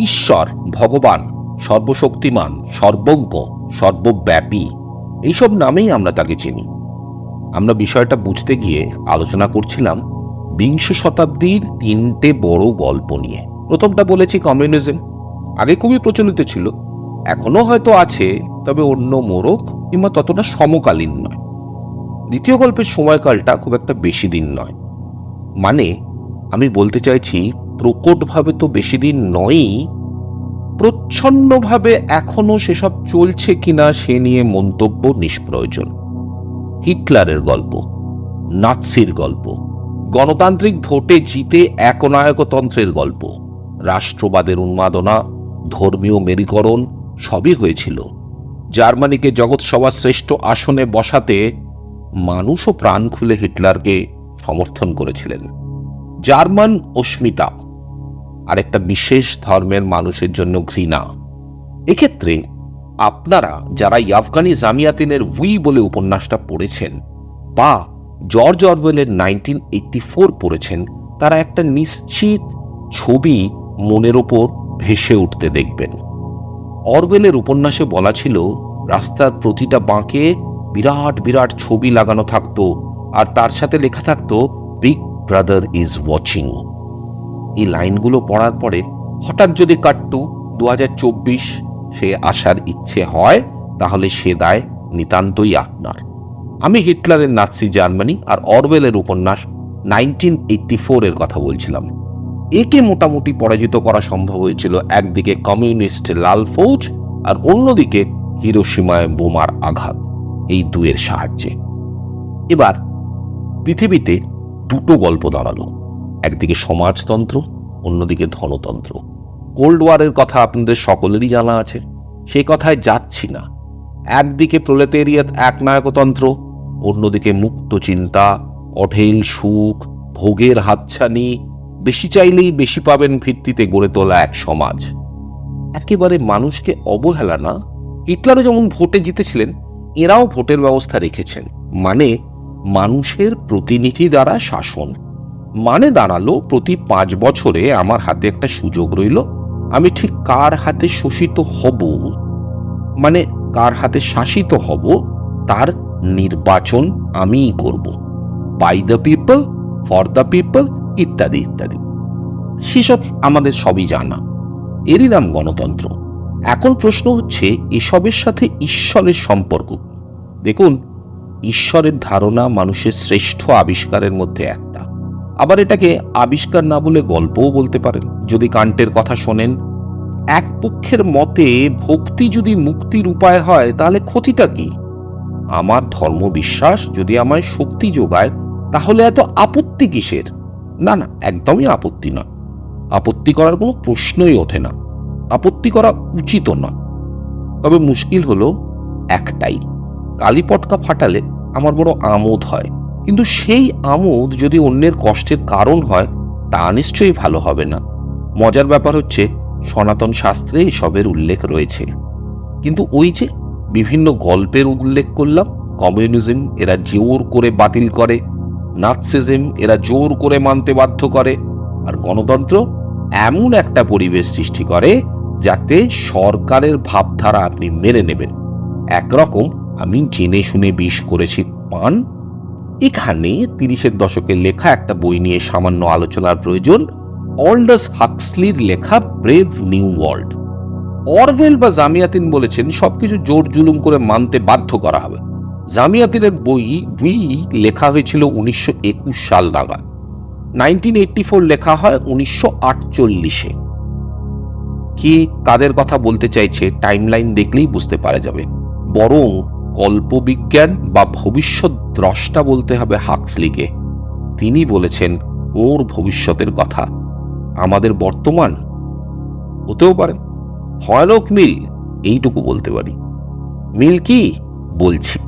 ঈশ্বর, ভগবান, সর্বশক্তিমান, সর্বজ্ঞ, সর্বব্যাপী, এইসব নামেই আমরা তাকে চিনি। আমরা বিষয়টা বুঝতে গিয়ে আলোচনা করছিলাম বিংশ শতাব্দীর তিনটে বড় গল্প নিয়ে। প্রথমটা বলেছি কমিউনিজম। আগে খুবই প্রচলিত ছিল। এখনও হয়তো আছে, তবে অন্য মোড়ক কিংবা ততটা সমকালীন নয়। দ্বিতীয় গল্পের সময়কালটা খুব একটা বেশি দিন নয়। মানে আমি বলতে চাইছি প্রকটভাবে তো বেশি দিন নয়ই, প্রচ্ছন্নভাবে এখনও সেসব চলছে কিনা সে নিয়ে মন্তব্য নিষ্প্রয়োজন। হিটলারের গল্প, নাৎসির গল্প, গণতান্ত্রিক ভোটে জিতে একনায়কতন্ত্রের গল্প, রাষ্ট্রবাদের উন্মাদনা, ধর্মীয় মেরীকরণ সবই হয়েছিল। জার্মানিকে জগৎ সবার শ্রেষ্ঠ আসনে বসাতে মানুষও প্রাণ খুলে হিটলারকে সমর্থন করেছিলেন। জার্মান অস্মিতা আরেকটা বিশেষ ধর্মের মানুষের জন্য ঘৃণা। এক্ষেত্রে আপনারা যারা আফগানি জামিয়াতিনের উই বলে উপন্যাসটা পড়েছেন বা জর্জ অরওয়েলের নাইনটিন এইটটি ফোর পড়েছেন, তারা একটা নিশ্চিত ছবি মনের ওপর ভেসে উঠতে দেখবেন। অরওয়েলের উপন্যাসে বলা ছিল, রাস্তার প্রতিটা বাঁকে বিরাট বিরাট ছবি লাগানো থাকতো আর তার সাথে লেখা থাকতো, বিগ ব্রাদার ইজ ওয়াচিং। এই লাইনগুলো পড়ার পরে হঠাৎ যদি কাট্টু দু হাজার চব্বিশ সে আসার ইচ্ছে হয়, তাহলে সে দায় নিতান্তই আপনার। আমি হিটলারের নাৎসি জার্মানি আর অরওয়েলের উপন্যাস নাইনটিন এইটটি এর কথা বলছিলাম। একে মোটামুটি পরাজিত করা সম্ভব হয়েছিল একদিকে কমিউনিস্ট লাল ফৌজ আর অন্যদিকে হিরোসীমায় বোমার আঘাত, এই দুয়ের সাহায্যে। এবার পৃথিবীতে দুটো গল্প দাঁড়াল। একদিকে সমাজতন্ত্র, অন্যদিকে ধনতন্ত্র। কোল্ড ওয়ারের কথা আপনাদের সকলেরই জানা আছে। সেই কথায় যাচ্ছি না। একদিকে প্রলেতেরিয়াত একনায়কতন্ত্র অন্যদিকে মুক্ত চিন্তা, অঢেল সুখ, ভোগের হাতছানি, বেশি চাইলেই বেশি পাবেন ভিত্তিতে গড়ে তোলা এক সমাজ। একেবারে মানুষকে অবহেলা না? হিটলারও যেমন ভোটে জিতেছিলেন, এরাও ভোটের ব্যবস্থা রেখেছেন। মানে মানুষের প্রতিনিধি দ্বারা শাসন। মানে দাঁড়াল প্রতি পাঁচ বছরে আমার হাতে একটা সুযোগ রইল। আমি ঠিক কার হাতে শোষিত হব? মানে কার হাতে শাসিত হব? তার নির্বাচন আমিই করব। By the people for the people ইত্যাদি ইত্যাদি। সেসব আমাদের সবই জানা। এরই নাম গণতন্ত্র। এখন প্রশ্ন হচ্ছে, এসবের সাথে ঈশ্বরের সম্পর্ক দেখুন, ঈশ্বরের ধারণা মানুষের শ্রেষ্ঠ আবিষ্কারের মধ্যে একটা। আবার এটাকে আবিষ্কার না বলে গল্পও বলতে পারেন। যদি কান্টের কথা শোনেন, এক পক্ষের মতে ভক্তি যদি মুক্তির উপায় হয়, তাহলে ক্ষতিটা কি? আমার ধর্ম বিশ্বাস যদি আমায় শক্তি যোগায়, তাহলে এত আপত্তি কিসের? না না, একদমই আপত্তি নয়। আপত্তি করার কোনো প্রশ্নই ওঠে না। আপত্তি করা উচিত না তবে মুশকিল হলো একটাই, কালীপটকা ফাটালে আমার বড় আমোদ হয়। কিন্তু সেই আমোদ যদি অন্যের কষ্টের কারণ হয়, তা নিশ্চয়ই ভালো হবে না। মজার ব্যাপার হচ্ছে, সনাতন শাস্ত্রে এসবের উল্লেখ রয়েছে। কিন্তু ওই যে বিভিন্ন গল্পের উল্লেখ করলাম, কমিউনিজম এরা জোর করে বাতিল করে, নাৎসিজম এরা জোর করে মানতে বাধ্য করে, আর গণতন্ত্র এমন একটা পরিবেশ সৃষ্টি করে, যাতে সরকারের ভাবধারা আপনি মেনে নেবেন। একরকম আমি জেনে শুনে বিষ করেছি, পান এখানে তিরিশের দশকে লেখা একটা বই নিয়ে সামান্য আলোচনার প্রয়োজন অল্ডাস হাক্সলির লেখা ব্রেভ নিউ ওয়ার্ল্ড অরওয়েল বা জামিয়াতিন বলেছেন, সবকিছু জোর জুলুম করে মানতে বাধ্য করা হবে। জামিয়াতিনের বই দুই লেখা হয়েছিল উনিশশো একুশ সাল নাগাদ। নাইনটিন এইটটি ফোর লেখা হয় উনিশশো আটচল্লিশে। কি কাদের কথা বলতে চাইছে টাইমলাইন দেখলেই বুঝতে পারা যাবে। বরং কল্পবিজ্ঞান বা ভবিষ্যৎ দ্রষ্টা বলতে হবে হাক্সলিকে। তিনি বলেছেন, ওর ভবিষ্যতের কথা। আমাদের বর্তমান। হতেও পারে। ভয়ানক মিল, এইটুকু বলতে পারি। মিল কি? বলছি।